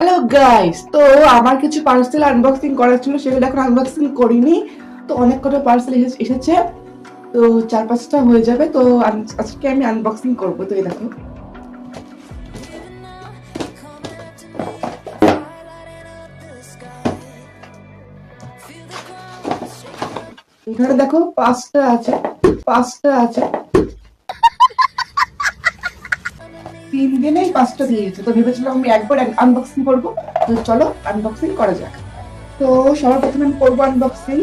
Hello guys তো আমার কিছু পার্সেল আনবক্সিং করার ছিল, সেগুলো এখন আনবক্সিং করিনি। তো অনেক কটা পার্সেল এসেছে তো চার পাঁচটা হয়ে যাবে। তো আজকে আমি আনবক্সিং করব, তো দেখো। এখানে দেখো পাঁচটা আছে পাঁচটা আছে। তিন দিনেই পাঁচটা দিয়েছে। তো ভেবেছিলাম আমি একবার আনবক্সিং করব। তো চলো আনবক্সিং করা যাক। তো সবার প্রথমে আমি করব আনবক্সিং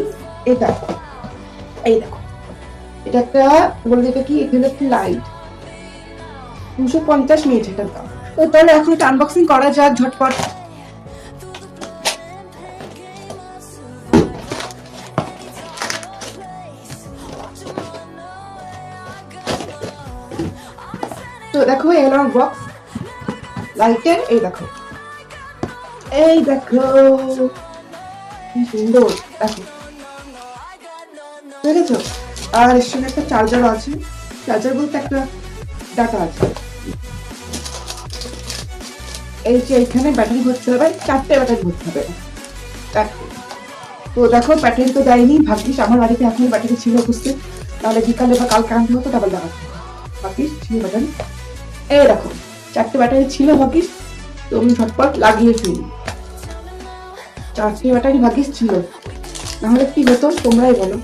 এটা এই দেখো। এটা একটা বলে যেটা কি? এখানে একটি লাইট দুশো পঞ্চাশ নিয়েছে এটার দাম। তো তাহলে এখন এটা আনবক্সিং করা যাক ঝটপট। দেখো, এই হলো বক্স লাইটের এই দেখো। এই দেখো, কি সুন্দর, দেখো। দেখেছ? আর এর সঙ্গে একটা চার্জার আছে। চার্জার বলতে একটা ডাটা আছে। এই যে এখানে ব্যাটারি ভরতে হবে, চারটে ব্যাটারি ভরতে হবে। তো দেখো ব্যাটারি তো দেয়নি, ভাগ্যিস আমার বাড়িতে এখন ব্যাটারি ছিল বুঝতে তাহলে বিকালে বা কালকে আনতে হতো ডাবল হতো ভাগ্যিস ছিল ব্যাটারি এই দেখো, চারটে ব্যাটারি ছিল ভাগ্যিস, তো আমি ঝটপট লাগিয়ে ফেলি। চারটে ব্যাটারি ভাগিস ছিল। নাহলে কি হতো, তোমরাই বলো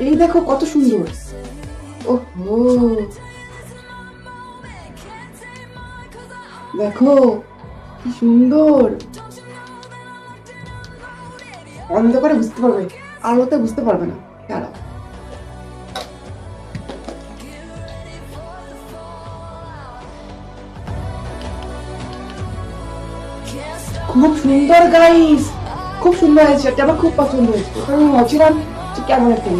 এই দেখো কত সুন্দর। ওহো। দেখো, কি সুন্দর। অন্ধকারে বুঝতে পারবে, আলোতে বুঝতে পারবে না। দাঁড়াও। খুব সুন্দর গাইস খুব সুন্দর হয়েছে এটা আমার খুব পছন্দ হয়েছে। কারণ আমি ভাবছিলাম যে কেমন একটা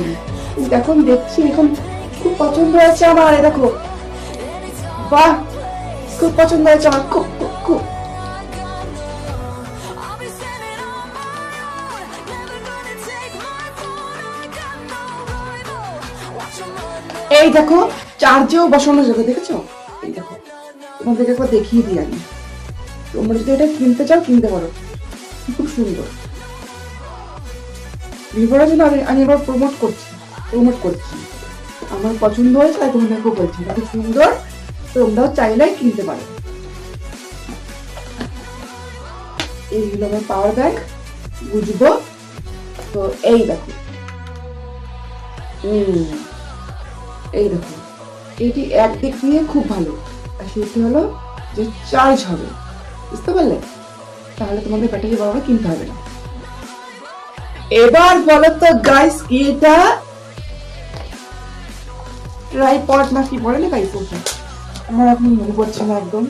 কিন্তু এখন দেখছি এখন খুব পছন্দ হয়েছে আমার দেখো। বাহ! খুব পছন্দ হয়েছে আমার খুব খুব খুব। এই দেখো চার্জেও বসানো যাবে দেখেছ? এই দেখো তোমাদেরকে একবার দেখিয়ে দিই আমি। তোমরা যদি এটা কিনতে চাও, কিনতে পারো। খুব সুন্দর। ভিভোর জন্য আমি আমি এবার প্রমোট করছি প্রমোট করছি। আমার পছন্দ হয়েছে, তাই তোমাদেরকেও বলছি। খুব সুন্দর। তোমরাও চাইলে কিনতে পারো। এই হলো আমার পাওয়ার ব্যাংক বুঝব? তো এই দেখো। এই দেখো। এটি একদিক দিয়ে খুব ভালো। আর সেটি হলো যে চার্জ হবে। বুঝতে পারলে? তাহলে তোমাদের ব্যাটারি বাবা কিনতে হবে না। এবার বলো তো গাইস কি এটা? ট্রাইপড না কি বলে না গাইস ওটা? আমার এখন মনে পড়ছে না একদম।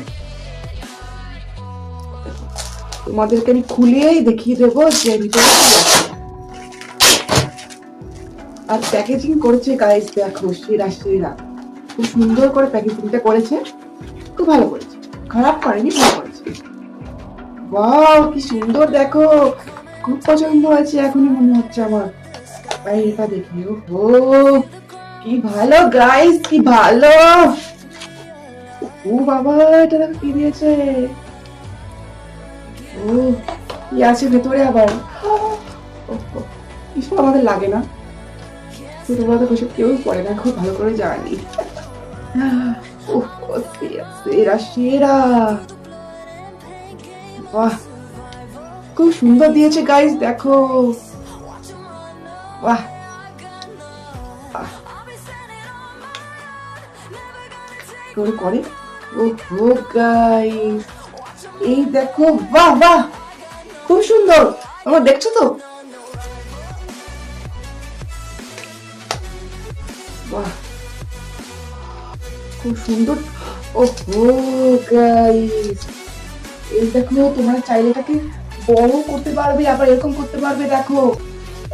তোমাদেরকে আমি খুলেই দেখিয়ে দেবো যে ভিতরে আর প্যাকেজিং করেছে গাইস দেখো, সেরা সেরা। খুব সুন্দর করে প্যাকেজিংটা করেছে। খুব ভালো করেছে। খারাপ করেনি, ভালো করেছে। ওয়াও কি সুন্দর, দেখো। খুব পছন্দ এখনই মনে হচ্ছে আমার। ভাই দেখি ও কি ভালো গাইস কি ভালো। ও বাবা, এটা দেখো কি দিয়েছে। ও, কি আছে ভেতরে আবার? এসব আমাদের লাগে না। ছোটবেলা তো ওসব কেউ পড়ে না, খুব ভালো করে জানি। ও সেরা সেরা বাহ, খুব সুন্দর দিয়েছে গাইস দেখো। বাহ। করে করে? এই দেখো, বাহ বাহ, খুব সুন্দর। তোমরা দেখছ তো? বাহ, খুব সুন্দর। ও হো গাইস এই দেখো, তোমরা চাইলে এটাকে বড় করতে পারবে, আবার এরকম করতে পারবে, দেখো।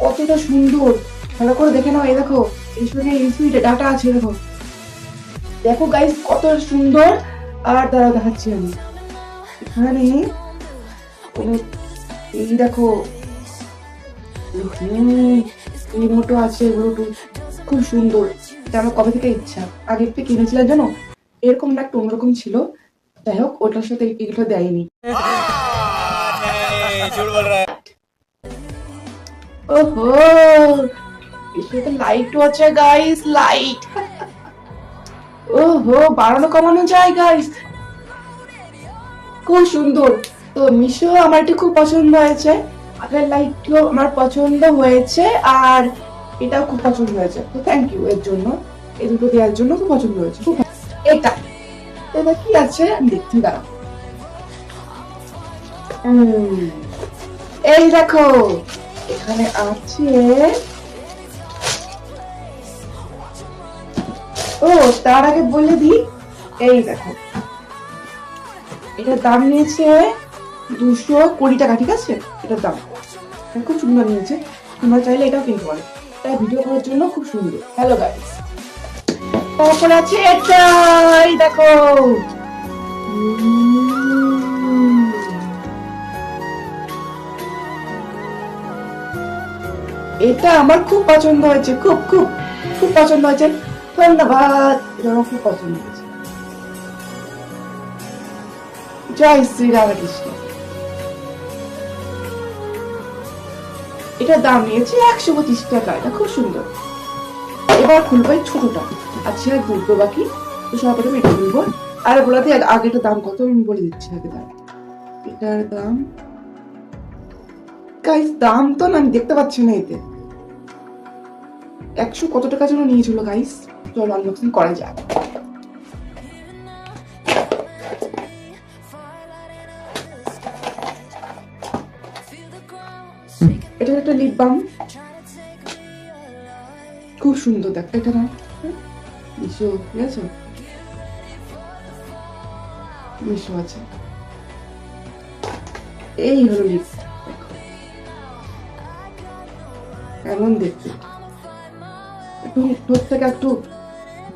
কতটা সুন্দর। ভালো করে দেখে নাও, এই দেখো, এই সঙ্গে ইউসুইট ডাটা আছে, দেখো। দেখো গাইস কত সুন্দর। আর দাঁড়াও, দেখাচ্ছি আমি। এখানে এই দেখো রিমোটও আছে ব্লুটুথ খুব সুন্দর। এটা আমার কবে থেকে ইচ্ছা? আগে একটু কিনেছিলাম, জানো? এরকম না, একটু অন্যরকম ছিল। যাই হোক, ওটার সাথে এগুলো দেয়নি। ওহো লাইট আছে গাইস লাইট ওহো, বাড়ানো কমানো যায় গাইস খুব সুন্দর। তো মিশো আমার একটু খুব পছন্দ হয়েছে। আপনার লাইটটিও আমার পছন্দ হয়েছে, আর এটাও খুব পছন্দ হয়েছে। তো থ্যাংক ইউ এর জন্য। এই দুটো দেওয়ার জন্য খুব পছন্দ হয়েছে। এটা। এটা কি আছে? আমি দেখছি এই দেখো, এখানে আছে, ও, তার আগে বলে দিই, এই দেখো। এটার দাম নিয়েছে দুশো কুড়ি টাকা, ঠিক আছে? এটার দাম। খুব সুন্দর নিয়েছে। তোমরা চাইলে এটাও কিনতে পারো। তাই ভিডিও করার জন্য খুব সুন্দর। হ্যালো গাইস তারপর আছে? উম। এটা আমার খুব পছন্দ হয়েছে, খুব খুব খুব পছন্দ হয়েছে। ধন্যবাদ এটা আমার খুব পছন্দ হয়েছে। জয় শ্রী রামকৃষ্ণ। এটা দাম নিয়েছে একশো পঁচিশ টাকা, এটা খুব সুন্দর। এবার খুলবো ছোটটা। আচ্ছা আর দুটো বাকি তো আমি এটা খুলবো আর বলাতে আগেটা দাম কত? আমি বলে দিচ্ছি আগে দাম। এটার দাম গাইস দাম তো না, আমি দেখতে পাচ্ছি না এতে। একশো কত টাকা যেন নিয়েছিল গাইস চলো আনবক্সিং করা যাক। এটা একটা লিপ বাম খুব সুন্দর, দেখ, এটা না মিশো ঠিক আছে মিশো আছে এই হলো লিপ কেমন দেখতে একটু থেকে একটু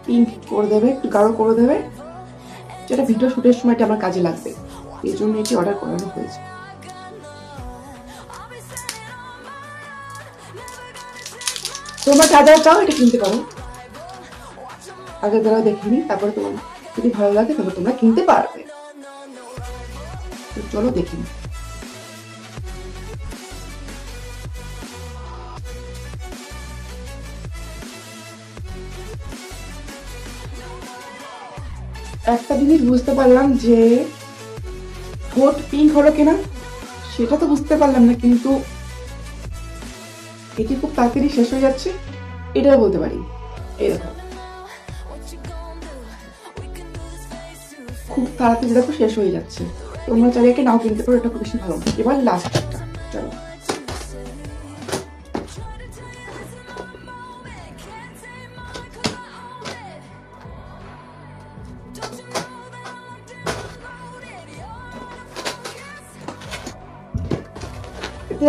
পিঙ্ক করে দেবে একটু গাঢ় করে দেবে যেটা ভিডিও শুটের সময় এটা আমার কাজে লাগবে এই জন্য এটি অর্ডার করানো হয়েছে তোমরা যা যা চাও এটা কিনতে পারো আগে যারা দেখিনি, তারপরে তোমার যদি ভালো লাগে, তবে তোমরা কিনতে পারবে। চলো দেখি। একটা জিনিস বুঝতে পারলাম যে, ঠোঁট পিঙ্ক হলো কিনা, সেটা তো বুঝতে পারলাম না, কিন্তু এটি খুব তাড়াতাড়ি শেষ হয়ে যাচ্ছে, এটাও বলতে পারি। এই খুব তাড়াতাড়ি দেখো শেষ হয়ে যাচ্ছে। তোমরা চাইলে একে নাও কিনতে পারো, এটা খুব বেশি ভালো। এবার লাস্ট একটা, চলো।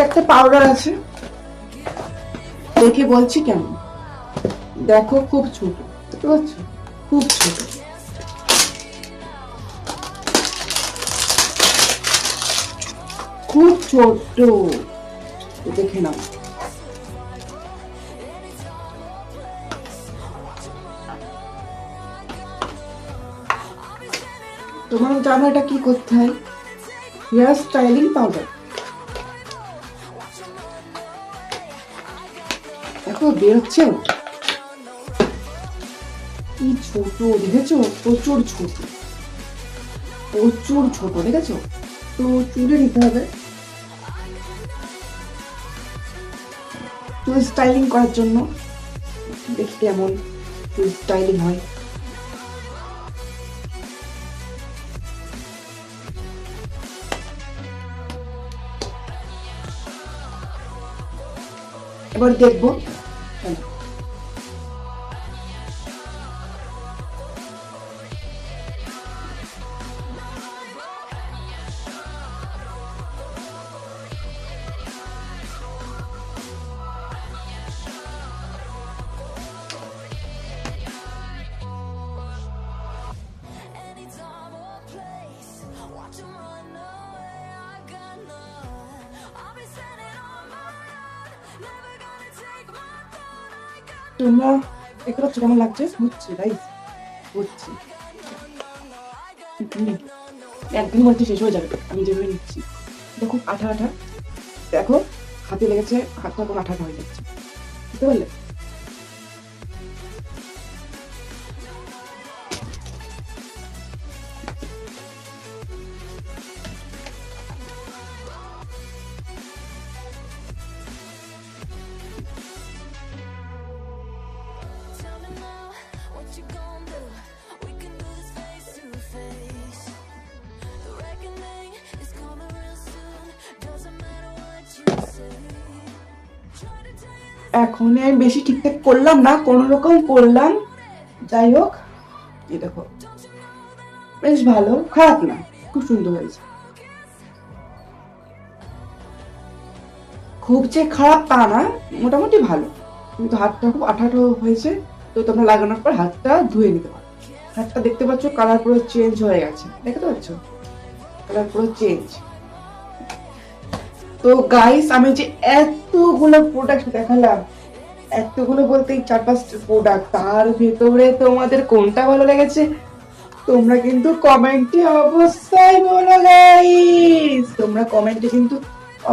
একটা পাউডার আছে। দেখে বলছি কেমন? দেখো, খুব ছোট। বুঝতে পারছ? খুব ছোট। খুব ছোট্ট দেখে নাও। তোমার জানো এটা কি করতে হয় হেয়ার স্টাইলিং পাউডার দেখো, বেরোচ্ছে কি ছোট, দেখেছ? প্রচুর ছোট। প্রচুর ছোট, দেখেছ? তো চুলে নিতে হবে। চুল স্টাইলিং করার জন্য দেখি কেমন চুল স্টাইলিং হয়। এবার দেখব। তোমরা দেখতে পাচ্ছ কেমন লাগছে? বুঝছি, তাই? বুঝছি। একদিন মধ্যে শেষ হয়ে যাবে, আমি যেভাবে নিচ্ছি। দেখো, আঠা আঠা। দেখো, হাতে লেগেছে, হাতটা কোনো আঠা আঠা হয়ে যাচ্ছে। বুঝতে পারলে? এখন আমি বেশি ঠিকঠাক করলাম না, কোন রকম করলাম। যাই হোক, এই দেখো। বেশ ভালো, খারাপ না, খুব সুন্দর হয়েছে। খুব যে খারাপ তা না, মোটামুটি ভালো। কিন্তু হাতটা খুব আঠাটো হয়েছে, তো তোমরা লাগানোর পর হাতটা ধুয়ে নিতে পারো। হাতটা দেখতে পাচ্ছ কালার পুরো চেঞ্জ হয়ে গেছে। দেখতে পাচ্ছ? কালার পুরো চেঞ্জ তো গাইস আমি যে এতগুলো প্রোডাক্ট দেখালাম, এতগুলো বলতে চার পাঁচটা প্রোডাক্ট তার ভেতরে তোমাদের কোনটা ভালো লেগেছে? তোমরা কিন্তু কমেন্টে অবশ্যই বলো গাইস তোমরা কমেন্টে কিন্তু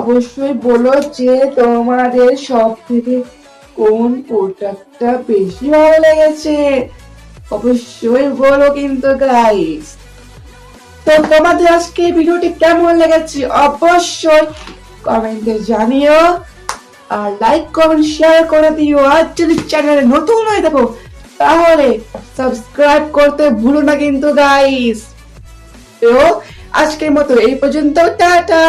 অবশ্যই বলো যে তোমাদের সব থেকে কোন প্রোডাক্টটা বেশি ভালো লেগেছে। অবশ্যই বলো কিন্তু গাইস তো তোমাদের আজকে ভিডিওটি কেমন লেগেছে? অবশ্যই কমেন্টে জানিও। আর লাইক কমেন্ট শেয়ার করে দিও। আর যদি চ্যানেলে নতুন হয়ে থাকো, তাহলে সাবস্ক্রাইব করতে ভুলো না কিন্তু গাইস তো আজকের মতো এই পর্যন্ত, টাটা!